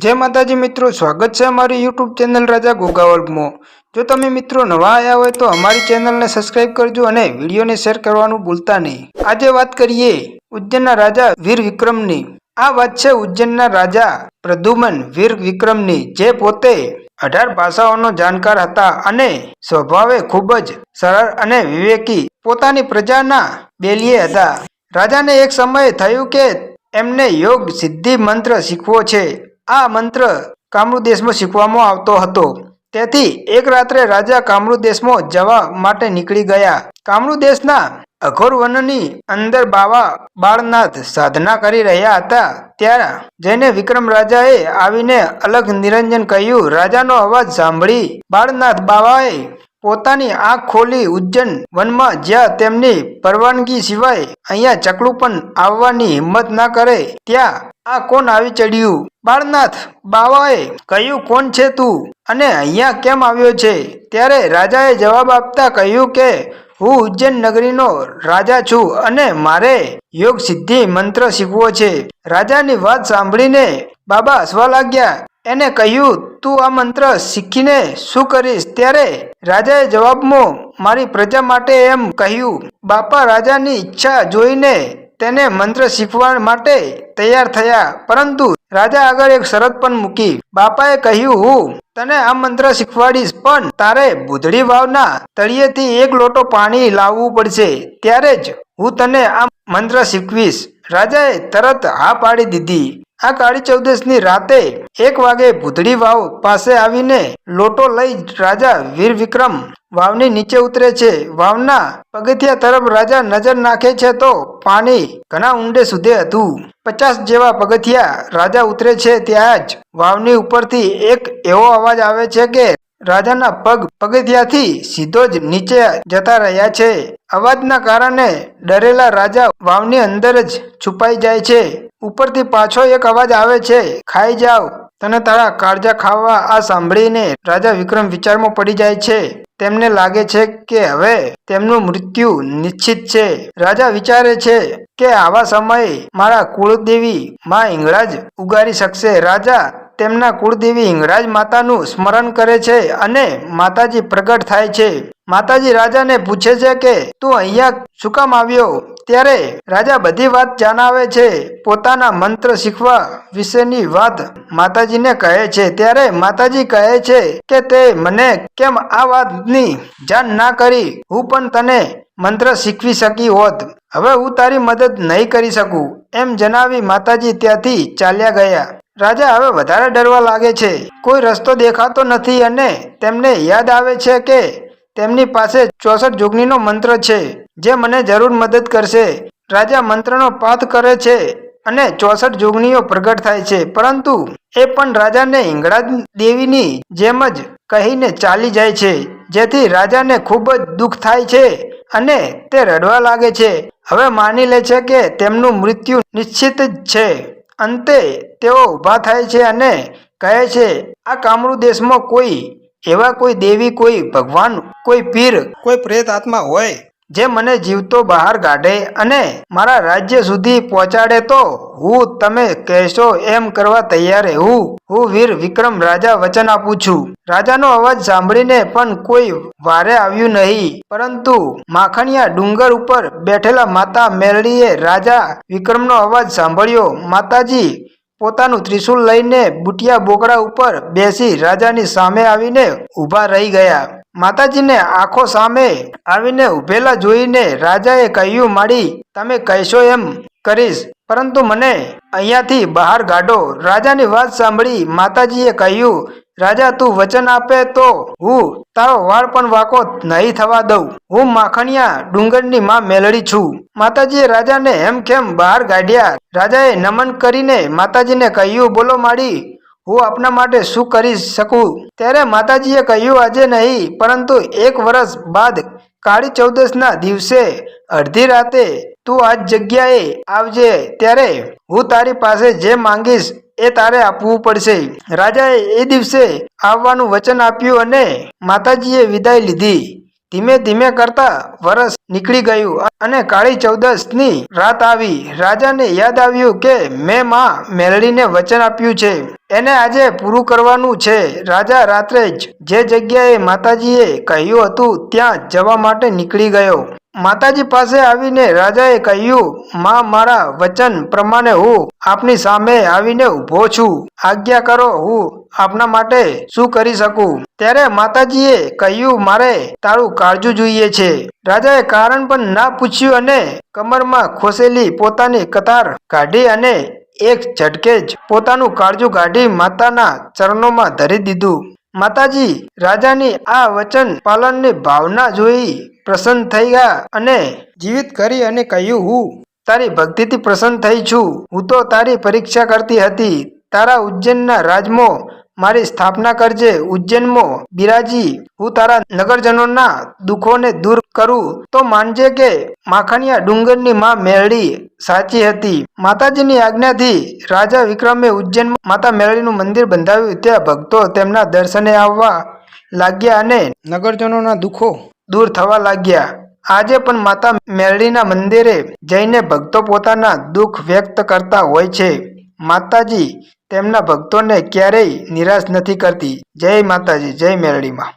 જય માતાજી મિત્રો, સ્વાગત છે અમારી યુટ્યુબ ચેનલ રાજા ગોગાવર્ગમાં જો તમે મિત્રો નવા આવ્યા હોય તો અમારી ચેનલને સબસ્ક્રાઇબ કરજો અને વિડીયોને શેર કરવાનું ભૂલતા નહીં. આજે વાત કરીએ ઉજ્જૈનના રાજા વીર વિક્રમની. આ વાત છે ઉજ્જૈનના રાજા પ્રદ્યુમન વીર વિક્રમની, જે પોતે અઢાર ભાષાઓનો જાણકાર હતા અને સ્વભાવે ખૂબ જ સરળ અને વિવેકી પોતાની પ્રજાના બેલીએ હતા. રાજાને એક સમયે થયું કે એમને યોગ સિદ્ધિ મંત્ર શીખવો છે. આ મંત્ર કામરૂ દેશમાં શીખવામાં આવતો હતો. તેથી એક રાત્રે રાજા કામરૂ દેશમાં જવા માટે નીકળી ગયા. કામરૂ દેશના અઘોર વનની અંદર બાવા બાળનાથ સાધના કરી રહ્યા હતા. ત્યાં જઈને વિક્રમ રાજાએ આવીને અલગ નિરંજન કહ્યું, રાજાનો અવાજ સાંભળી. બાળનાથ બાવાએ પોતાની આંખ ખોલી ઉજ્જૈન વનમાં જ્યાં તેમની પરવાનગી સિવાય અહીંયા ચકલું પણ આવવાની હિંમત ના કરે, ત્યાં આ કોણ આવી ચડ્યું? બાળનાથ બાવાએ કહ્યું, કોણ છે તું? અને અહીંયા કેમ આવ્યો છે? ત્યારે રાજાએ જવાબ આપતા કહ્યું કે, હું ઉજ્જૈન નગરીનો રાજા છું અને મારે યોગ સિદ્ધિ મંત્ર શીખવો છે. રાજાની વાત સાંભળીને બાબા હસવા લાગ્યા. એને કહ્યું, તું આ મંત્ર શીખીને શું કરીશ? ત્યારે રાજાએ જવાબમાં, મારી પ્રજા માટે એમ કહ્યું, બાપા રાજાની ઈચ્છા જોઈને તેને મંત્ર શીખવા માટે તૈયાર થયા. પરંતુ રાજા આગળ એક શરત પણ મૂકી. બાપાએ કહ્યું, હું તને આ મંત્ર શીખવાડીશ, પણ તારે બુધડી વાવના તળિયેથી એક લોટો પાણી લાવવું પડશે. ત્યારે જ હું તને આ મંત્ર શીખવીશ. રાજાએ તરત હા પાડી દીધી. આ કાળી ચૌદશની રાતે એક વાગે ભૂતળી વાવ પાસે આવીને લોટો લઈ રાજા વીર વિક્રમ વાવની નીચે ઉતરે છે. વાવના પગથિયા તરફ રાજા નજર નાખે છે તો પાણી ઘણા ઊંડે સુધી હતું. પચાસ જેવા પગથિયા રાજા ઉતરે છે ત્યાં જ વાવની ઉપરથી એક એવો અવાજ આવે છે કે રાજાના પગ પગથિયાથી સીધો જ નીચે જતા રહ્યા છે. અવાજના કારણે ડરેલા રાજા વાવની અંદર જ છુપાઈ જાય છે. ઉપરથી પાછો એક અવાજ આવે છે, ખાઈ જાવ તને તારા કાળજા ખાવા આ સાંભળીને રાજા વિક્રમ વિચારમાં પડી જાય છે. તેમને લાગે છે કે હવે તેમનું મૃત્યુ નિશ્ચિત છે. રાજા વિચારે છે કે આવા સમયે મારા કુળદેવી માં હિંગળાજ ઉગારી શકશે. રાજા તેમના કુળદેવી હિંગરાજ માતાનું સ્મરણ કરે છે અને માતાજી પ્રગટ થાય છે. માતાજી રાજાને પૂછે છે કે, તું અહીંયા શું કામ આવ્યો? ત્યારે રાજા બધી વાત જણાવે છે. પોતાના મંત્ર શીખવા વિશેની વાત માતાજીને કહે છે. ત્યારે માતાજી કહે છે કે, તે મને કેમ આ વાતની જાણ ના કરી? હું પણ તને મંત્ર શીખવી શકી હોત. હવે હું તારી મદદ નહીં કરી શકું. એમ જણાવી માતાજી ત્યાંથી ચાલ્યા ગયા. રાજા હવે વધારે ડરવા લાગે છે. કોઈ રસ્તો દેખાતો નથી અને તેમને યાદ આવે છે કે તેમની પાસે ચોસઠ જોગણીનો મંત્ર છે, જે મને જરૂર મદદ કરશે. રાજા મંત્રનો પાઠ કરે છે અને ચોસઠ જુગનીઓ પ્રગટ થાય છે, પરંતુ એ પણ રાજાને હિંગળા દેવીની જેમ જ કહીને ચાલી જાય છે, જેથી રાજાને ખૂબ જ દુઃખ થાય છે અને તે રડવા લાગે છે. હવે માની લે છે કે તેમનું મૃત્યુ નિશ્ચિત જ છે. અંતે તેઓ ઊભા થાય છે અને કહે છે, આ કામરૂ દેશમાં કોઈ એવા કોઈ દેવી કોઈ ભગવાન કોઈ પીર કોઈ પ્રેત આત્મા હોય જે મને જીવતો બહાર કાઢે અને મારા રાજ્ય સુધી પહોંચાડે તો હું તમે કહેશો એમ કરવા તૈયાર હું હું વીર વિક્રમ રાજા વચન આપું છું. રાજાનો અવાજ સાંભળીને પણ કોઈ વારે આવ્યું નહીં. પરંતુ માખણિયા ડુંગર ઉપર બેઠેલા માતા મેરડીએ રાજા વિક્રમનો અવાજ સાંભળ્યો. માતાજી પોતાનું ત્રિશૂલ લઈને બુટિયા બોકડા ઉપર બેસી રાજાની સામે આવીને ઊભા રહી ગયા. માતાજીને આંખો સામે આવીને ઊભેલા જોઈને રાજાએ કહ્યું, માડી, તમે કહેશો એમ કરીશ, પરંતુ મને અહીંયાથી બહાર કાઢો. રાજાની વાત સાંભળી માતાજીએ કહ્યું રાજા, તું વચન આપે તો હું તારો વાળ પણ વાકો નહીં થવા દઉં. હું માખણિયા ડુંગરની માં મેલડી છું. માતાજીએ રાજાને હેમખેમ બહાર કાઢ્યા? રાજાએ નમન કરીને માતાજીને કહ્યું, બોલો માડી હું આપના માટે શું કરી શકું? ત્યારે માતાજીએ કહ્યું, આજે નહીં, પરંતુ એક વર્ષ બાદ કાળી ચૌદશના દિવસે અડધી રાતે તું આ જગ્યાએ આવજે. ત્યારે હું તારી પાસે જે માંગીશ એ તારે આપવું પડશે. રાજાએ એ દિવસે આવવાનું વચન આપ્યું અને માતાજીએ વિદાય લીધી. ધીમે ધીમે કરતા વરસ નીકળી ગયું અને કાળી ચૌદસની રાત આવી. રાજાને યાદ આવ્યું કે મેં માં મેલડીને વચન આપ્યું છે. એને આજે પૂરું કરવાનું છે. રાજા રાત્રે જ જે જગ્યાએ માતાજીએ કહ્યું હતું, ત્યાં જવા માટે નીકળી ગયો. માતાજી પાસે આવીને રાજાએ કહ્યું, માં, મારા વચન પ્રમાણે હું આપની સામે આવીને ઊભો છું. આજ્ઞા કરો, હું આપના માટે શું કરી શકું? ત્યારે માતાજીએ કહ્યું, મારે તારું કાળજું જોઈએ છે. રાજાએ કારણ પણ ના પૂછ્યું અને કમરમાં ખોસેલી પોતાની કતાર કાઢી અને એક ઝટકે જ પોતાનું કાળજું કાઢી માતાના ચરણોમાં ધરી દીધું. માતાજી, રાજાની આ વચન પાલનની ભાવના જોઈ પ્રસન્ન થઈ ગયા અને જીવિત કરી અને કહ્યું, હું તારી ભક્તિથી પ્રસન્ન થઈ છું. હું તો તારી પરીક્ષા કરતી હતી. તારા ઉજ્જૈનના રાજમાં મારી સ્થાપના કરજે, ઉજ્જૈનમાં, બિરાજી, હું તારા નગરજનોના દુઃખોને દૂર કરું, તો માનજે કે માખણિયા ડુંગરની માં મેરડી સાચી હતી. માતાજીની આજ્ઞાથી રાજા વિક્રમે ઉજ્જૈન માતા મેરડીનું મંદિર બંધાવ્યું, ત્યાં ભક્તો તેમના દર્શને આવવા લાગ્યા અને નગરજનોના દુઃખો દૂર થવા લાગ્યા. આજે પણ માતા મેરડીના મંદિરે જઈને ભક્તો પોતાના દુઃખ વ્યક્ત કરતા હોય છે. માતાજી તેમના ભક્તોને ક્યારેય નિરાશ નથી કરતી. જય માતાજી જય મેરડીમાં.